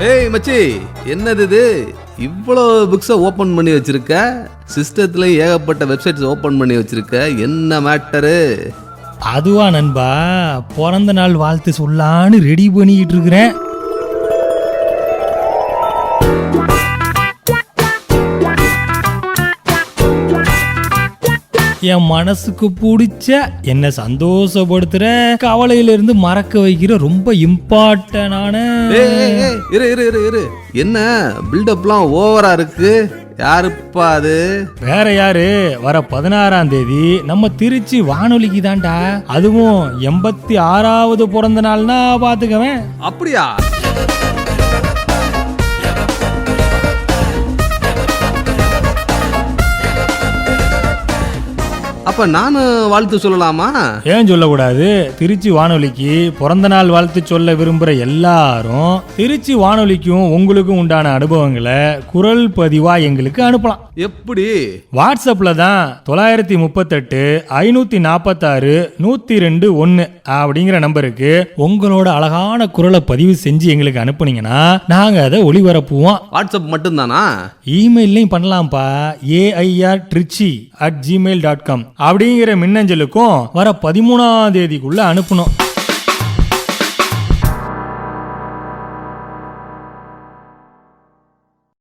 ஏய் மச்சி என்னது இது? இவ்வளோ புக்ஸை ஓப்பன் பண்ணி வச்சிருக்க? சிஸ்டத்தில் ஏகப்பட்ட வெப்சைட்ஸ் ஓப்பன் பண்ணி வச்சிருக்க? என்ன மேட்டரு அதுவா நண்பா பிறந்த நாள் வாழ்த்து சொல்லான்னு ரெடி பண்ணிக்கிட்டு இருக்கிறேன். என் மனசுக்கு பிடிச்ச என்ன சந்தோஷப்படுத்துற கவலையில இருந்து மறக்க வைக்கிற ரொம்ப இம்பார்ட்டனான இரு இரு இரு இரு. என்ன? பில்டப்லாம் ஓவரா இருக்கு? யாருப்பா அது? வேற யாரு? வர பதினாறாம் தேதி நம்ம திருச்சி வானொலிக்கு தான்டா. அதுவும் எண்பத்தி ஆறாவது பிறந்த நாள்னா பாத்துக்கவேன் அப்படியா? அப்ப நானும் வாழ்த்து சொல்லலாமா? ஏன் சொல்லக்கூடாது? திருச்சி வானொலிக்கு பிறந்த நாள் வாழ்த்து சொல்ல விரும்புற எல்லாரும் திருச்சி வானொலிக்கும் உங்களுக்கும் உண்டான அனுபவங்களை குரல் பதிவா எங்களுக்கு அனுப்பலாம். எப்படி? வாட்ஸ்அப்ல தான் தொள்ளாயிரத்தி முப்பத்தெட்டு ஐநூத்தி நாற்பத்தாறு நூத்தி ரெண்டு ஒன்னு அப்படிங்கிற நம்பருக்கு உங்களோட அழகான குரலை பதிவு செஞ்சு எங்களுக்கு அனுப்புனீங்கன்னா நாங்க அதை ஒளிபரப்புவோம். வாட்ஸ்அப் மட்டும்தானா? இமெயிலையும் பண்ணலாம்ப்பா. AIR Trichy at Gmail dot com அப்படிங்கிற மின்னஞ்சலுக்கும் வர பதிமூணாம் தேதிக்குள்ள அனுப்பணும்.